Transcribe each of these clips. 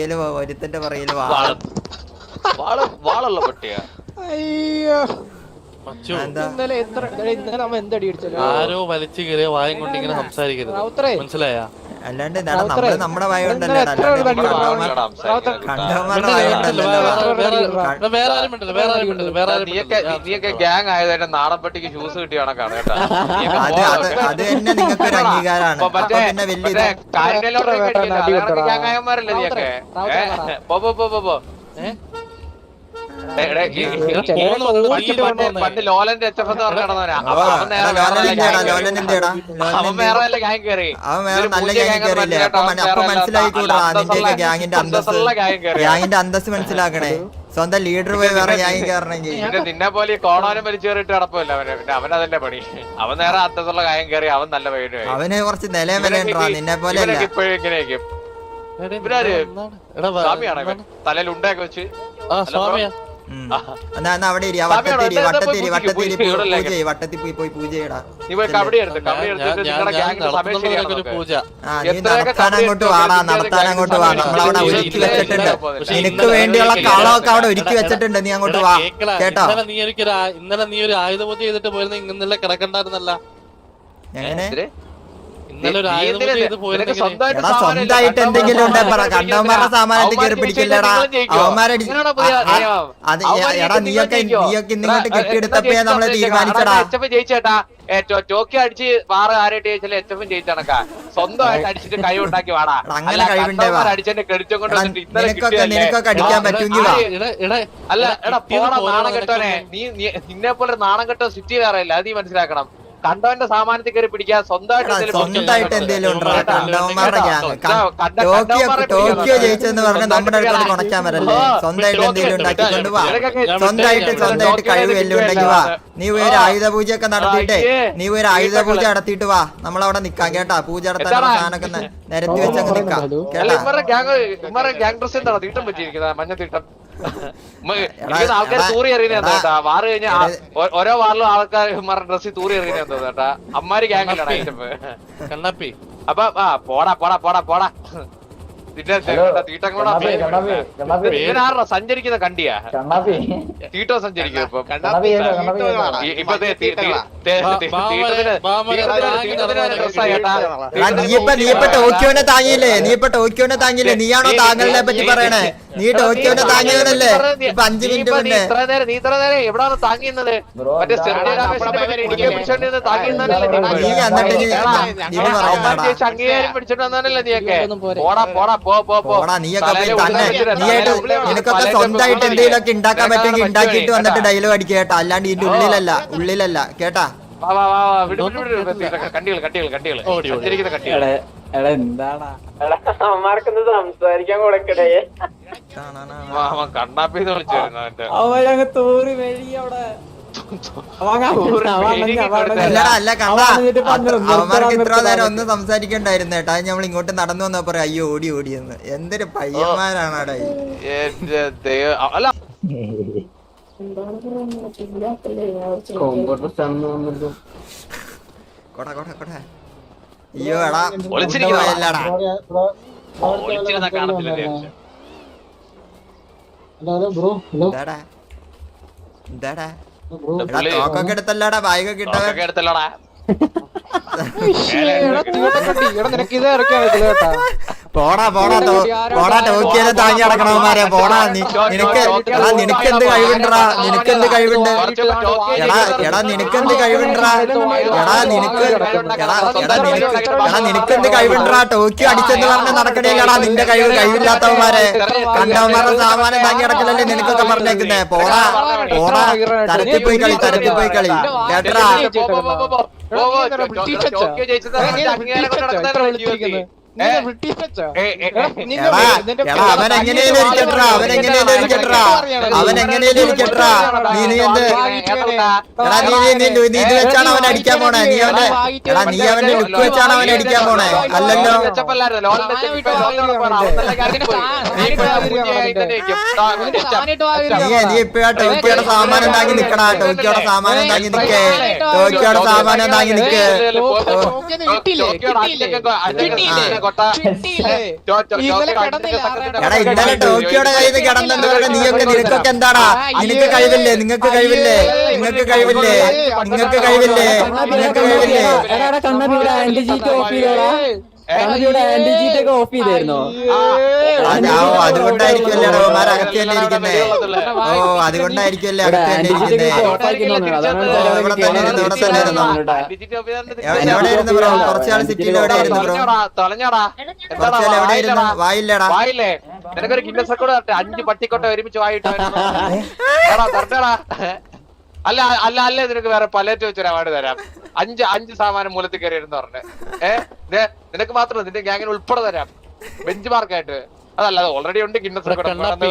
പറയൽ ഒരുത്തന്റെ പറയൽ വാ. വാള വാള വാളുള്ള പട്ടിയാ. അയ്യോ. മച്ചു എന്താ ഇന്നലെ എത്ര ഇന്നലെ നമ്മ എന്തടി അടിച്ചല്ലോ ആരോ വലിച്ചു കയറിയ വായം കൊണ്ട് ഇങ്ങനെ സംസാരിക്കരുത്. മനസ്സിലായ? അല്ലാണ്ട് നമ്മൾ നമ്മുടെ വായ കൊണ്ടല്ലേ. കണ്ടവന്മാരുടെ വായ നീയൊക്കെ ഗ്യാങ് ആയതായിട്ട് നാടൻപട്ടിക്ക് ഷൂസ് കിട്ടിയ കണക്കാണ് കേട്ടോ. നീയൊക്കെ അത് അത് അത് തന്നെ നിങ്ങൾക്ക് ഒരു അംഗീകാരമാണ്. അപ്പൊ പിന്നെ വലിയ ഗ്യാങ് ആയമാരല്ലേ നീയൊക്കെ. പോ പോ പോ പോ പോ. പണ്ട് കൊണ്ടുവന്നേ. പണ്ട് ലോലന്റെ എച്ച് എഫ് എന്ന് പറഞ്ഞ നടന്നവനാ. അവ അവൻ വേറെ വല്ല. അവൻ വേറെ വല്ല ഗ്യാങ് കയറി അവൻ വേറെ നല്ല പുതിയ ഗ്യാങ് gang അപ്പൊ മനസ്സിലായിക്കൂടാ നിന്റെയൊക്കെ ഗ്യാങ്ങിന്റെ അന്തസ്. ഗ്യാങ്ങിന്റെ മനസ്സിലാക്കണേ. സ്വന്തം ലീഡർ പോയി വേറെ ഗ്യാങ് കയറണമെങ്കിൽ പിന്നെ നിന്നെ പോലെ കോണാനും വലിച്ചേറിട്ട് കയറിയിട്ട് നടപ്പില്ല അവന്. പിന്നെ അവൻ അതല്ലേ പണി. അവൻ നേരെ അന്തസ്സുള്ള ഗായം കയറി അവൻ നല്ല പയ്യനുമായി അവന് കുറച്ച് നിലയും വരെ നിന്നെ പോലെ അല്ല. ഇപ്പോഴും ഇങ്ങനെയൊക്കെ തലയിൽ ഉണ്ടയൊക്കെ വെച്ച്. ആ സ്വാമിയാ. എന്നാ എന്നാ അവിടെ ഇരി വട്ടത്തിരി വട്ടത്തിരി പോയി വട്ടത്തിരി പൂജ ചെയ്യ് വട്ടത്തിൽ പോയി പോയി പൂജ ചെയ്യടാ. ആ നീ നടത്താൻ അങ്ങോട്ട് വാടാ നടത്താൻ അങ്ങോട്ട് വാ നമ്മളവിടെ ഒരുക്കി വെച്ചിട്ടുണ്ട്. നിനക്ക് ഇന്നലെ വേണ്ടിയുള്ള കളമൊക്കെ അവിടെ ഒരുക്കി വെച്ചിട്ടുണ്ട്. നീ അങ്ങോട്ട് വാ. കേട്ടോ? ഇന്നലെ നീ എനിക്കൊരു ആ- ഇന്നലെ നീ ഒരു ആയുധ പൂജ ചെയ്തിട്ട് പോയിരുന്ന ഇന്നലെ കിടക്കണ്ടായിരുന്നല്ല. എങ്ങനെ? സ്വന്തമായിട്ട് എന്തെങ്കിലും ഉണ്ടെ പറ. കണ്ടവന്മാരെ കണ്ടവന്മാരുടെ സാമാനത്തിൽ കയറി പിടിക്കില്ലടാ നിങ്ങളും ജയിക്കുവോ? അവന്മാരെ ഇങ്ങനെയാണോ പുതിയ നിയമം? അത് എടാ നീയൊക്കെ നീയൊക്കെ? ഇന്നിങ്ങോട്ട് എടാ, നമ്മളെ തീരുമാനിച്ചടാ? ജയിച്ചേട്ടാ ഏ, ടോ- ടോക്കിയോ അടിച്ച് വാറ് ആരായിട്ട് ജയിച്ചാലും എച്ച് എഫും ജയിച്ചണക്കാ സ്വന്തമായിട്ട് അടിച്ചിട്ട് ഉണ്ടാക്കി വാടാ. അങ്ങനെ അടിച്ചതിന്റെ ക്രെഡിറ്റും കൊണ്ട് അല്ല എടാ പോടാ നാണം നീ- നിന്നെ പോലെ നാണം കെട്ടോ സിറ്റി വേറെ ഇല്ല അത് നീ മനസ്സിലാക്കണം. കണ്ടവന്റെ സാമാനത്തിൽ കയറി പിടിക്കാൻ സ്വന്തമായിട്ട് എന്തെങ്കിലും ടോക്കിയോ ജയിച്ചെന്ന് പറഞ്ഞ നമ്മുടെ വരല്ലേ? ഓ, സ്വന്തമായിട്ട് ടോക്കിയോ എന്തെങ്കിലും ഉണ്ടാക്കിക്കൊണ്ട് വാ ഇടയ്ക്കൊക്കെ സ്വന്തമായിട്ട് സ്വന്തമായിട്ട് കഴിവ് എല്ലാം ഉണ്ടെങ്കിൽ വാ. നീ ഒരു ആയുധ ആയുധ പൂജയൊക്കെ നടത്തിയിട്ടേ. നീ ഒരു ആയുധ പൂജ നടത്തിയിട്ട് വാ. നമ്മളവിടെ നിക്കാം കേട്ടാ. പൂജ നടത്താൻ? സാധനമൊക്കെ നിരത്തി വെച്ചങ്ങ് നിക്കാം കേട്ടാ. ഇവരുടെ ഗ്യാങ് ഇവരുടെ ഗ്യാങ് ഡ്രസ് എന്താണ് തീട്ടം പറ്റിയിരിക്കുന്നത് മഞ്ഞ തീട്ടം. ആൾക്കാർ തൂറി എറിയുന്ന കേട്ടാ? വാറ് കഴിഞ്ഞ ഓരോ വാറിലും ആൾക്കാർ മറ ഡ്രസ്സിൽ തൂറി എറിയുന്ന എന്തോ കേട്ടാ? അമ്മാര് ഗ്യാങ്ങിലാണ് കണ്ണപ്പി. അപ്പൊ ആ പോടാ പോടാ പോടാ പോടാ. തീട്ടങ്ങളോടാ സഞ്ചരിക്കുന്ന കണ്ടിയാ? കണ്ണാപ്പി. തീട്ടോ സഞ്ചരിക്കും ഇപ്പൊ? ഇപ്പൊ നീ ഇപ്പൊ നീ ഇപ്പൊ ടോക്കിയോനെ താങ്ങിയില്ലേ? നീ ഇപ്പൊ ടോക്കിയോനെ താങ്ങിയില്ലേ? നീയാണോ താങ്കളിനെ പറ്റി പറയണേ? നീ ടോക്കിയോടെ താങ്ങിയവനല്ലേ ഇപ്പൊ അഞ്ചു മിനിറ്റ് മുന്നേ. ഇത്ര നേരം നീ ഇത്ര നേരം എവിടാണ് താങ്ങിയുന്നത് മറ്റേ നീയൊക്കെ? പോടാ പോടാ പോ പോ പോടാ നീയൊക്കെ തന്നെ. നീയായിട്ട് നിനക്കൊക്കെ സ്വന്തമായിട്ട് എന്തെങ്കിലുമൊക്കെ ഉണ്ടാക്കാൻ പറ്റുമെങ്കിൽ ഉണ്ടാക്കിയിട്ട് വന്നിട്ട്. ഡയലോഗ് അടിക്കുക കേട്ടോ. അല്ലാണ്ട് ഇതിന്റെ ഉള്ളിലല്ല ഉള്ളിലല്ല. കേട്ടാ. കണ്ടികൾ കണ്ടികൾ കണ്ടികൾ. കണ്ടികൾ എടാ, എടാ, എന്താടാ? അമ്മമാർക്കൊന്ന് സംസാരിക്കാൻ കൊടുക്കടേ കണ്ണാപ്പിന്ന് വിളിച്ചു വരുന്നു അവന്റെ അവരങ്ങ് തൂറി മെഴുകി അവിടെ. അവന്മാർക്ക് ഇത്ര നേരം ഒന്ന് സംസാരിക്കണ്ടായിരുന്നു കേട്ടാ. ഞമ്മൾ നമ്മൾ ഇങ്ങോട്ട് നടന്നു വന്നാ പറയാ അയ്യോ ഓടി ഓടിയെന്ന് എന്തൊരു പയ്യന്മാരാണ് അല്ല. കൊട കൊട കൊട. അയ്യോ എടാ ഒളിച്ചിരിക്കുന്ന കാണത്തില്ല ദേഷ്യം. എന്താടാ? എന്താടാ? തോക്കൊക്കെ എടുത്തല്ലടാ ബാഗൊക്കെ ഇട്ടവൻ. ഒക്കെ എടുത്തല്ലോടാ. നിനക്ക് ഇത് പറ്റില്ല കേട്ടാ. പോടാ പോടാ പോടാ ടോക്കിയത് താങ്ങി നടക്കണവന്മാരെ പോടാ നിനക്ക് എടാ നിനക്ക് എന്ത് കഴിവുണ്ടടാ നിനക്കെന്ത് കഴിവുണ്ട് എടാ എടാ നിനക്ക് എന്ത് കഴിവുണ്ടടാ എടാ നിനക്ക് എടാ എടാ നിനക്ക് എടാ നിനക്ക് എന്ത് കഴിവുണ്ടടാ ടോക്കിയോ അടിച്ചെന്ന് പറഞ്ഞ് നടക്കണേലടാ നിന്റെ കഴിവ് കഴിവില്ലാത്തവന്മാരെ കണ്ടവന്മാരുടെ സാമാനം താങ്ങി നടക്കലല്ലേ നിനക്കൊക്കെ പറഞ്ഞേക്കുന്നേ പോടാ പോടാ തരത്തിൽ പോയി കളി തരത്തിൽ പോയി കളി കേട്ടടാ ജയിച്ചത് നിന്റെ എടാ ഇരിക്കട്ടാ ഇരിക്കട്ടാ ഇരിക്കട്ടാ നീ നീ എന്ത് എടാ നീ നീ നീ നീ ഇത് വെച്ചാണ് അവൻ അടിക്കാൻ പോണേ. നീ അവന്റെ എടാ നീ അവന്റെ ലുക്ക് വെച്ചാണ് അവൻ അടിക്കാൻ പോണേ. അല്ലല്ലോ. നീ നീ ഇപ്പഴാ ടോക്കിയുടെ സാമാനം താങ്ങി നിക്കടാ ടോക്കിയുടെ സാമാനം താങ്ങി നിക്കേ. ടോക്കിയുടെ സാമാനം താങ്ങി നിക്ക് എടാ ഇന്നലെ ടോക്കിയോടെ കയ്യിൽ കിടന്നതുകൊണ്ട് നീയൊക്കെ നിനക്കൊക്കെ എന്താടാ നിനക്ക് കഴിവില്ലേ നിങ്ങൾക്ക് കഴിവില്ലേ നിങ്ങൾക്ക് കഴിവില്ലേ നിങ്ങൾക്ക് കഴിവില്ലേ നിങ്ങൾക്ക് കഴിവില്ലേ ഓഫ് ചെയ്തായിരുന്നോ? അതുകൊണ്ടായിരിക്കുമല്ലേ അവന്മാർ അകത്ത് തന്നെ ഇരിക്കുന്നേ? ഓ അതുകൊണ്ടായിരിക്കുമല്ലേ ഇവിടെ അകത്ത് തന്നെ ഇരിക്കുന്നേ? ഒക്കെ ഓഫ് ആക്കി തോന്നുന്നു അതാണ് ഓ, ഇവിടെ തന്നെ ഇരുന്നു, ഇവിടെ തന്നെ ഇരുന്നു. എവിടെ എവിടെ ഇരുന്ന് ബ്രോ കുറച്ചാൾ സിറ്റിയിൽ എവിടെ ഇരുന്ന് ബ്രോ തൊലഞ്ഞോടാ. കുറച്ചാൾ എവിടെ ഇരുന്നു? വായില്ലടാ. വായില്ലേ? നിനക്കൊരു ഗിന്നസ് റെക്കോർഡ് അഞ്ച് പട്ടിക്കൊട്ട ഒരുമിച്ച് വായിട്ട് തരട്ടേടാ. അല്ല അല്ല അല്ല നിനക്ക് വേറെ പലേറ്റ് വെച്ചൊരു അവാർഡ് തരാം. അഞ്ച് അഞ്ച് സാമാനം മൂലത്തിൽ കയറി പറഞ്ഞു. ഏഹ് നിനക്ക് മാത്രം നിന്റെ ഗ്യാങ്ങിന് ഉൾപ്പെടെ തരാം. ബെഞ്ച് മാർക്കായിട്ട് അതല്ല അത് ഓൾറെഡി ഉണ്ട് ഗിന്നസ് റെക്കോർഡ്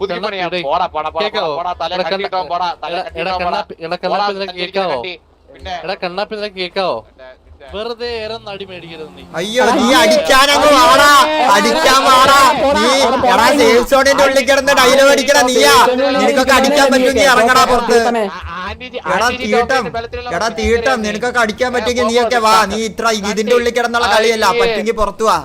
പുതിയ പണിയാ. കണ്ണാപ്പി, പോടാ പോടാ പോടാ? പോടാ തല കണ്ടിട്ടോ തല കണ്ടിട്ടോ. പിന്നെ കേക്കാവോ? വെറുതെ ഏറെ അടി മേടിക്കരുത് നീ. അയ്യോ നീ അടിക്കാനങ്ങ് വാടാ. അടിക്കാൻ വാടാ. നീ എടാ സേഫ് സോണിന്റെ ഉള്ളിൽ കിടന്ന് ഡയലോഗ് അടിക്കണ നീയാ. നിനക്കൊക്കെ അടിക്കാൻ പറ്റുമെങ്കിൽ ഇറങ്ങടാ പുറത്ത്? എടാ തീട്ടം. എടാ തീട്ടം. നിനക്കൊക്കെ അടിക്കാൻ പറ്റുമെങ്കിൽ നീയൊക്കെ വാ. നീ ഇത്ര ഇതിന്റെ ഉള്ളിൽ കിടന്നുള്ള കളിയല്ല. പറ്റുമെങ്കിൽ പുറത്തു വാ.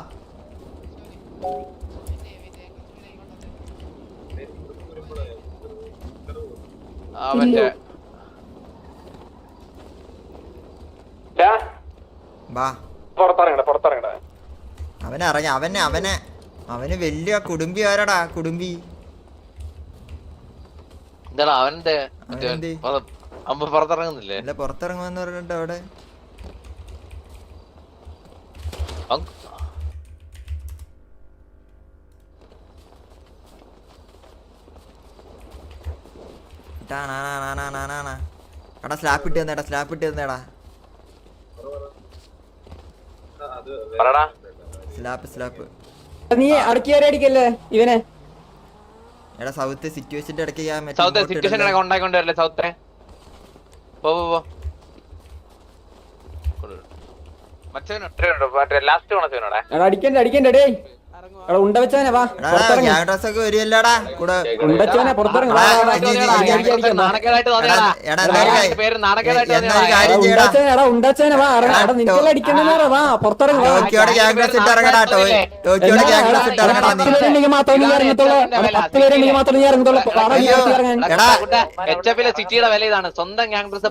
അവന്റെ വാ. പുറത്തിറങ്ങട പുറത്തിറങ്ങട അവനെ അവനെ അവനെ. അവന് വലിയ കുടുംബി ആരടാ കുടുംബി? അവന്റെ പുറത്തിറങ്ങുന്നില്ലേ? അല്ല പുറത്തിറങ്ങുമെന്ന് പറഞ്ഞിട്ട് അവിടെ. എടാ സ്ലാപ്പ് ഇട്ട് തന്നേടാ സ്ലാപ്പ് ഇട്ട് തന്നേടാ. പറടാ. സ്ലാപ്പ് സ്ലാപ്പ് നീ അടക്കി അടിക്കല്ലേ ഇവനെ? എടാ സൗത്ത് സിറ്റുവേഷന്റെ ഇടയ്ക്ക് ഞാൻ മറ്റേ സൗത്ത് ഇങ്ങോട്ട് സിറ്റുവേഷൻ ഇടല്ലേ? ഉണ്ടായിക്കൊണ്ട് വരല്ലേ സൗത്തെ? പോ പോ പോ. മറ്റേ മറ്റേ ലാസ്റ്റ് ഗുണത്തിനോടെ എടാ അടിക്കണ്ട അടിക്കണ്ട ഡേ എടാ ഉണ്ട വാ എടാ പുറത്തിറങ്ങി. ഒക്കെ വരുമല്ലടാ കൂടെ ഉണ്ട വെച്ചാനെ പുറത്തിറങ്ങി. വാ, എടാ, നിനക്കെല്ലാം വാ പുറത്തിറങ്ങി ടോക്കിയോടെ നീ. മാത്രം ഇറങ്ങത്തുള്ളൂ. പത്ത് പേരുണ്ടെങ്കിൽ മാത്രം ഇറങ്ങത്തുള്ളൂ. സിറ്റിയുടെ വില ഇതാണ്. സ്വന്തം ഗ്യാങ് ഡ്രസ്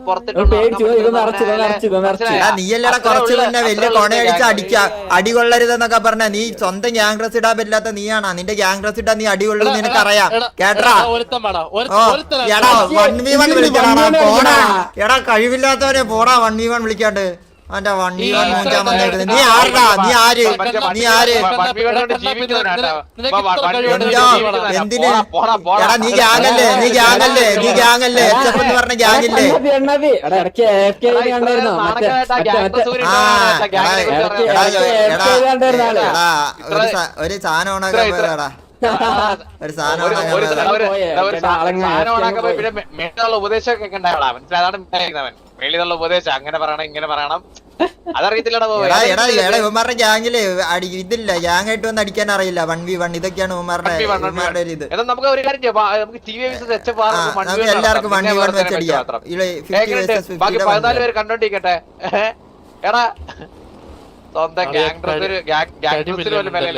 നീയല്ലടാ കുറച്ച് തന്നെ വലിയ കൊണയടിച്ച് അടിക്ക അടി കൊള്ളരുതെന്നൊക്കെ പറഞ്ഞ നീ സ്വന്തം ഗ്യാങ് ഡ്രസ് ഇടാൻ പറ്റില്ലാത്ത നീയാണാ. നിന്റെ ഗ്യാങ് ഡ്രസ് ഇട്ടാ നീ അടി കൊള്ളും നിനക്കറിയാം. കേട്ടാ എടാ വൺ വി വൺ 1v1 പോടാ. എടാ കഴിവില്ലാത്തവരെ പോടാ വൺ വി വൺ വിളിക്കാണ്ട്. അവന്റെ വണ്ടി നോക്കാൻ വന്നേക്കുന്നത് നീ ആരടാ നീ ആര് നീ ആര് എന്തിന് എടാ നീ ഗ്യാങ്ങല്ലേ നീ ഗ്യാങ്ങല്ലേ നീ ഗ്യാങ്ങല്ലേ എച്ച് എഫ് എന്ന് പറഞ്ഞ ഗ്യാങ്ങില്ലേ ആ ഒരു സാധനം ഉണ്ടാക്കാൻ പോയതാടാ ഒരു സാധനം ഉണ്ടാക്കാൻ പോയതാ പിന്നെ മേളിലുള്ള ഉപദേശമൊക്കെ ഉണ്ടാവടാ മേളിലുള്ള ഉപദേശം അങ്ങനെ പറയണം ഇങ്ങനെ പറയണം അതറിയത്തില്ലടാ ഗ്യാങ്ങിൽ ഇതില്ല ഗ്യാങ് ആയിട്ട് വന്ന് അടിക്കാൻ അറിയില്ല. വൺ വി വൺ ഇതൊക്കെയാണ് ഇവന്മാരുടെ ഒരു ഇത്. നമുക്ക് ഒരു കാര്യം എല്ലാവർക്കും വൺ വി വൺ വെച്ച് അടിക്കാം ബാക്കി പതിനാല് പേര് കണ്ടോണ്ടിരിക്കട്ടെ. എടാ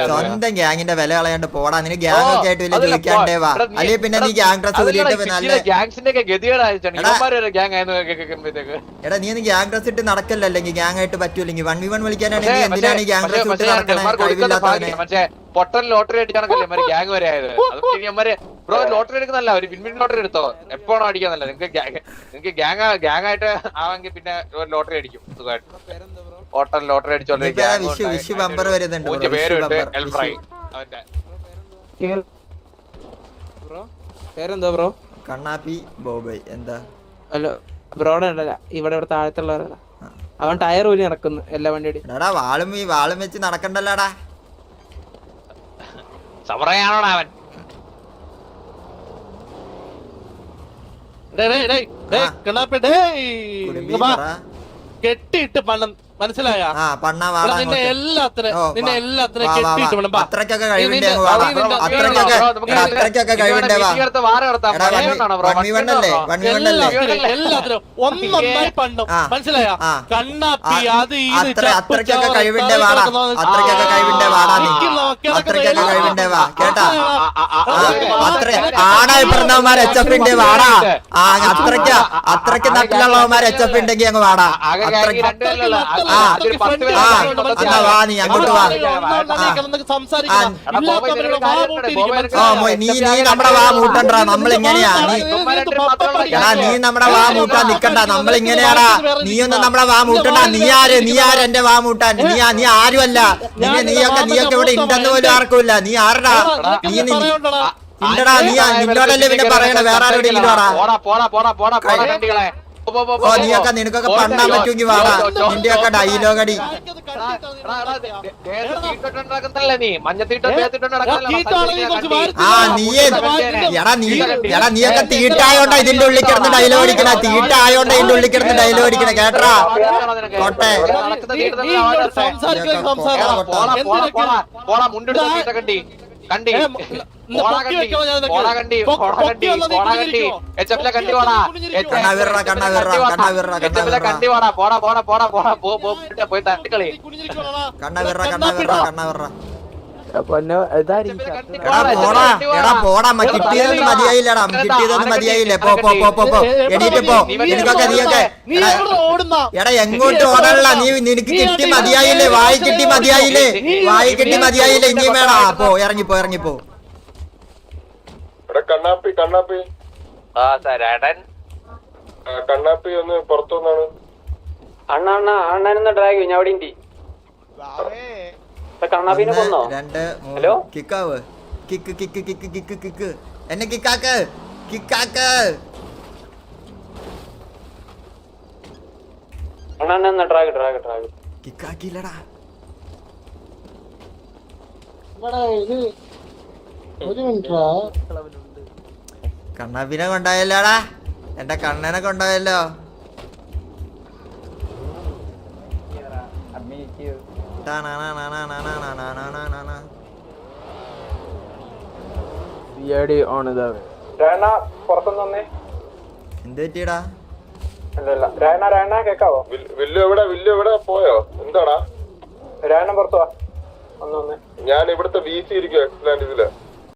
സ്വന്തം ഗ്യാങ്ങിന്റെ വില കളയാണ്ട് പോടാ നിന് ഗ്യാങ് ഒക്കെ ആയിട്ട് വലിയ ജയിക്കാണ്ടേ വാ. അല്ലെങ്കിൽ പിന്നെ നീ ഗ്യാങ് ഡ്രസ് എടാ. ഇവന്മാര് ഗ്യാങ് ആയെന്ന് കേൾക്കുമ്പോഴത്തേക്ക് എടാ നീ ഗ്യാങ് ഡ്രസ് ഇട്ട് നടക്കല്ലോ? അല്ലെങ്കിൽ ഗ്യാങ് ആയിട്ട് പറ്റൂല്ലെങ്കിൽ വൺ വി വൺ വിളിക്കാനാണെങ്കിൽ എന്തിനാണ് ഈ ഗ്യാങ് ഡ്രസ് ഇട്ട് നടക്കണേ? പൊട്ടൻ ലോട്ടറി അടിച്ചാണല്ലോ ഗ്യാങ് വരെ ആയത്? ബ്രോ ലോട്ടറി എടുക്കുന്നല്ല ഒരു വിൻവിൻ ലോട്ടറി എടുത്തോ? എപ്പോഴാണോ അടിക്കാന്നല്ല നിങ്ങൾക്ക് നിങ്ങൾക്ക് ഗ്യാങ് ഗ്യാങ് ആയിട്ട് ആവാമെങ്കിൽ പിന്നെ ഒരു ലോട്ടറി അടിക്കും. സുഖമായിട്ട്. പൊട്ടൻ ലോട്ടറി അടിച്ചോണ്ടിരിക്കുന്നത് എൽഫ്രൈ അവന്റെ. ബ്രോ പേരെന്താ ബ്രോ? കണ്ണാപ്പി ബോബൈ. എന്താ? അല്ല ബ്രോടെ ഉണ്ടല്ല ഇവിടെ ഇവിടെ താഴത്തുള്ളവരല്ല. അവൻ ടയർ ഊരി നടക്കുന്നു എല്ലാ വണ്ടിയുടെ എടാ വാളും ഈ വാളും വെച്ച് നടക്കണ്ടല്ലോടാ. സമറയാണോടാ അവൻ? കെട്ടിയിട്ട് പണം മനസ്സിലായ? നിന്നെ നിന്നെ കെട്ടിയിട്ട് അത്രക്കൊക്കെ അത്രക്കൊക്കെ അത്രക്കൊക്കെ ഒന്നൊന്നായി ഇത് അത്രക്കൊക്കെ അത്രക്കൊക്കെ വാടാ. അത്രക്കൊക്കെ വാ. വാടാ. അത്രയ്ക്ക് അത്രയ്ക്ക് നട്ടിലുള്ളവന്മാർ എച്ച് എഫ് ഉണ്ടെങ്കിൽ അങ്ങ് വാടാ. അത്രയ്ക്ക് നീ അങ്ങോട്ട് വാ നീ നീ നമ്മുടെ വാ മൂട്ടണ്ടാ നമ്മൾ ഇങ്ങനെയാ നീ എടാ നീ നമ്മുടെ വാ മൂട്ടാ നിക്കണ്ട നമ്മൾ ഇങ്ങനെയാടാ നീ ഒന്നും നമ്മുടെ വാ മൂട്ടണ്ട നീ ആര് നീ ആര് എന്റെ വാ മൂട്ടാൻ നീ ആ- നീ ആരുമല്ല നിന്നെ നീയൊക്കെ നീയൊക്കെ ഇവിടെ ഉണ്ടെന്ന് പോലും ആർക്കുമില്ല നീ ആരടാ നീ നീ ഇണ്ടടാ നീ ആ- നിന്നോടല്ലേ പിന്നെ പറയണ വേറെ ആരോടെങ്കിലും ഓ നീയൊക്കെ നിനക്കൊക്കെ പണ്ടാൻ പറ്റുമെങ്കിൽ വാടാ നിന്റെയൊക്കെ ഡയലോഗ് അടി ആ നീയേ എടാ നീ എടാ നീയൊക്കെ ഇതിന്റെ ഉള്ളിൽ കിടന്ന് ഡയലോഗ് അടിക്കണ തീട്ടായോണ്ട ഇതിന്റെ ഉള്ളിൽ കിടന്ന് ഡയലോഗ് അടിക്കണ കേട്ടാ കൊട്ടെ സംസാരിക്കാൻ സംസാരിക്കാം കണ്ടി. കണ്ണാവിറ കണ്ണാവിറ കണ്ണാവിറ പൊന്നോ ഇതായിരിക്കും പോടാ. കിട്ടിയതൊന്നും മതിയായില്ലടാ. കിട്ടിയതൊന്നും മതിയായില്ലേ? പോ പോ പോ പോ പോ. എണീറ്റ് പോ. നിനക്കൊക്കെ നീയൊക്കെ നീ എടാ, എങ്ങോട്ട് ഓടാനുള്ള? നീ നിനക്ക് കിട്ടി മതിയായില്ലേ? വായി കിട്ടി മതിയായില്ലേ? വായി കിട്ടി മതിയായില്ലേ? ഇനിയും വേടാ പോ ഇറങ്ങിപ്പോ ഇറങ്ങിപ്പോ കണ്ണാപ്പി കണ്ണാപ്പി. ആ സരടൻ കണ്ണാപ്പി ഒന്ന് പുറത്തുനിന്നാണ് അണ്ണ അണ്ണ അണ്ണനെന്ന് ഡ്രാഗ് ഞാൻ അവിടെ ഉണ്ട് കണ്ണാബീനെ കൊന്നോ? Hello കിക്കാവ്. Kick kick kick kick kick. എന്നെ കിക്കാക്ക്. കിക്കാക്ക്. കിക്കാക്കിയില്ലടാ. കണ്ണാബിനെ കൊണ്ടായല്ലോടാ. എന്റെ കണ്ണനെ കൊണ്ടായല്ലോ. പോയോ? എന്താടാ? ഞാൻ ഇവിടുത്തെ ബി സി ഇരിക്കും എക്സ്പ്ലാൻഡിൽ